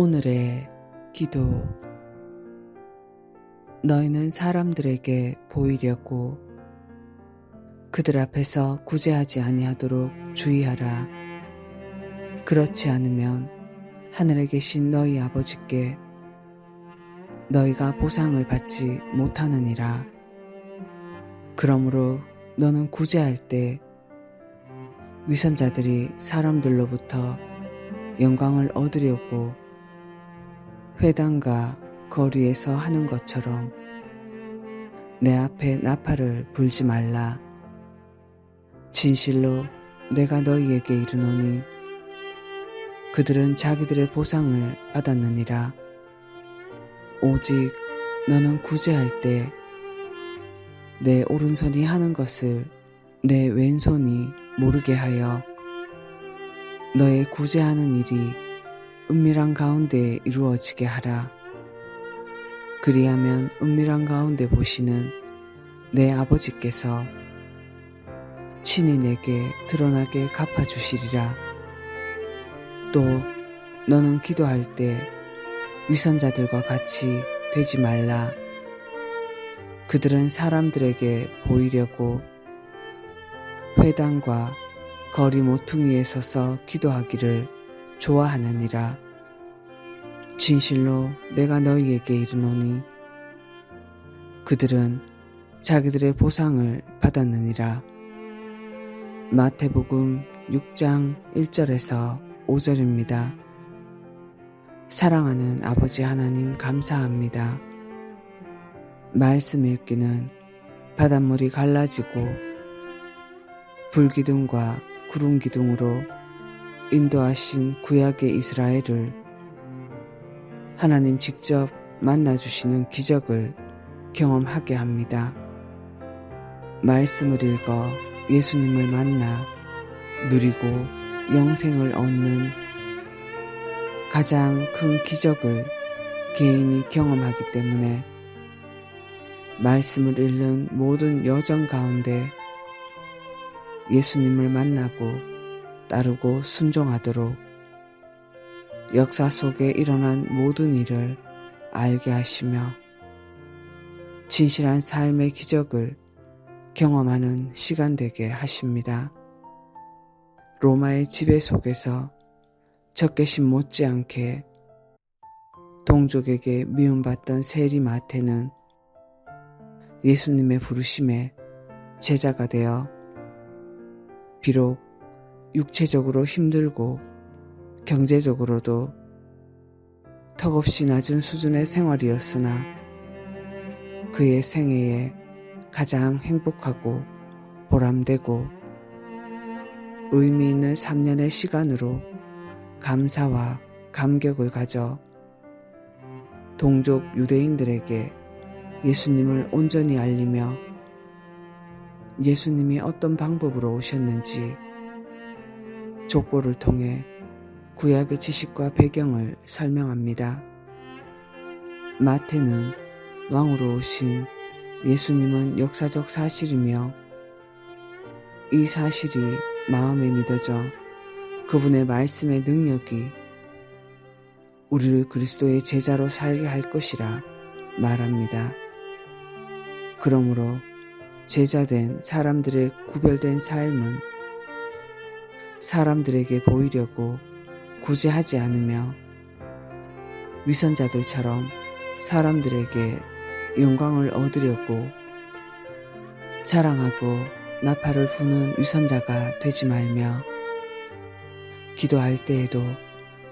오늘의 기도 너희는 사람들에게 보이려고 그들 앞에서 구제하지 아니하도록 주의하라. 그렇지 않으면 하늘에 계신 너희 아버지께 너희가 보상을 받지 못하느니라. 그러므로 너는 구제할 때 위선자들이 사람들로부터 영광을 얻으려고 회당과 거리에서 하는 것처럼 내 앞에 나팔을 불지 말라. 진실로 내가 너희에게 이르노니 그들은 자기들의 보상을 받았느니라. 오직 너는 구제할 때 내 오른손이 하는 것을 내 왼손이 모르게 하여 너의 구제하는 일이 은밀한 가운데 이루어지게 하라. 그리하면 은밀한 가운데 보시는 내 아버지께서 친히 내게 드러나게 갚아주시리라. 또 너는 기도할 때 위선자들과 같이 되지 말라. 그들은 사람들에게 보이려고 회당과 거리 모퉁이에 서서 기도하기를 좋아하느니라. 진실로 내가 너희에게 이르노니 그들은 자기들의 보상을 받았느니라. 마태복음 6장 1절에서 5절입니다. 사랑하는 아버지 하나님 감사합니다. 말씀 읽기는 바닷물이 갈라지고 불기둥과 구름기둥으로 인도하신 구약의 이스라엘을 하나님 직접 만나주시는 기적을 경험하게 합니다. 말씀을 읽어 예수님을 만나 누리고 영생을 얻는 가장 큰 기적을 개인이 경험하기 때문에 말씀을 읽는 모든 여정 가운데 예수님을 만나고 따르고 순종하도록 역사 속에 일어난 모든 일을 알게 하시며 진실한 삶의 기적을 경험하는 시간 되게 하십니다. 로마의 지배 속에서 적개심 못지않게 동족에게 미움받던 세리 마태는 예수님의 부르심에 제자가 되어 비록 육체적으로 힘들고 경제적으로도 턱없이 낮은 수준의 생활이었으나 그의 생애에 가장 행복하고 보람되고 의미 있는 3년의 시간으로 감사와 감격을 가져 동족 유대인들에게 예수님을 온전히 알리며 예수님이 어떤 방법으로 오셨는지 족보를 통해 구약의 지식과 배경을 설명합니다. 마태는 왕으로 오신 예수님은 역사적 사실이며 이 사실이 마음에 믿어져 그분의 말씀의 능력이 우리를 그리스도의 제자로 살게 할 것이라 말합니다. 그러므로 제자된 사람들의 구별된 삶은 사람들에게 보이려고 구제하지 않으며 위선자들처럼 사람들에게 영광을 얻으려고 자랑하고 나팔을 부는 위선자가 되지 말며 기도할 때에도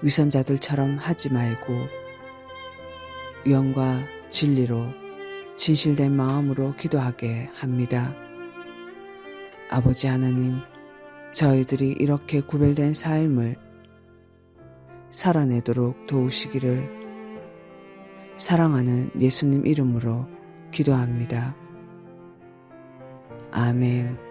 위선자들처럼 하지 말고 영과 진리로 진실된 마음으로 기도하게 합니다. 아버지 하나님, 저희들이 이렇게 구별된 삶을 살아내도록 도우시기를 사랑하는 예수님 이름으로 기도합니다. 아멘.